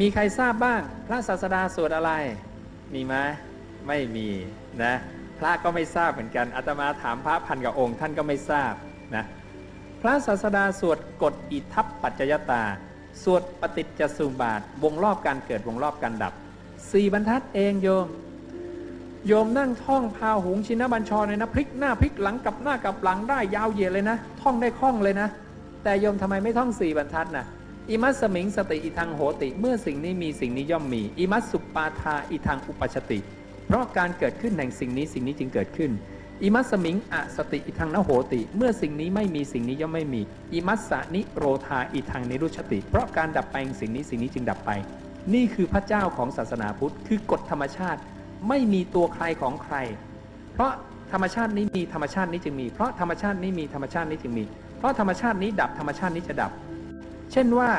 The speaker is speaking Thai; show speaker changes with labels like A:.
A: มีใครทราบบ้าง พระศาสดาสวดอะไร มีไหมไม่มีนะพระก็ไม่ทราบเหมือนกันอาตมาถามพระพันกับองค์ ท่านก็ไม่ทราบนะพระศาสดาสวดกฎอิทัปปัจจยตา สวดปฏิจจสุบาท วงรอบการเกิดวงรอบการดับสี่บรรทัดเองโยม โยมนั่งท่องพาหุงชินบัญชรเลยนะพลิกหน้าพลิกหลังกับหน้ากับหลังได้ยาวเหยียดเลยนะ ท่องได้คล่องเลยนะ แต่โยมทำไมไม่ท่องสี่บรรทัดน่ะ อิมัสสมิงสติอิทังโหติ เมื่อสิ่งนี้มีสิ่งนี้ย่อมมี อิมัสสุปาทาอิทังอุปชติ เพราะการเกิดขึ้นแห่งสิ่งนี้สิ่งนี้จึงเกิดขึ้น อิมัสสมิงอะสติอิทังนโหติ เมื่อสิ่งนี้ไม่มีสิ่งนี้ย่อมไม่มี อิมัสสนิโรธาอิทังนิรุชติ เพราะการดับไปแห่งสิ่งนี้สิ่งนี้จึงดับไป นี่คือพระเจ้าของศาสนาพุทธ คือกฎธรรมชาติ ไม่มีตัวใครของใคร เพราะธรรมชาตินี้มีธรรมชาตินี้จึงมี เพราะธรรมชาตินี้มีธรรมชาตินี้จึงมี เพราะธรรมชาตินี้ดับธรรมชาตินี้จะดับ เช่นว่า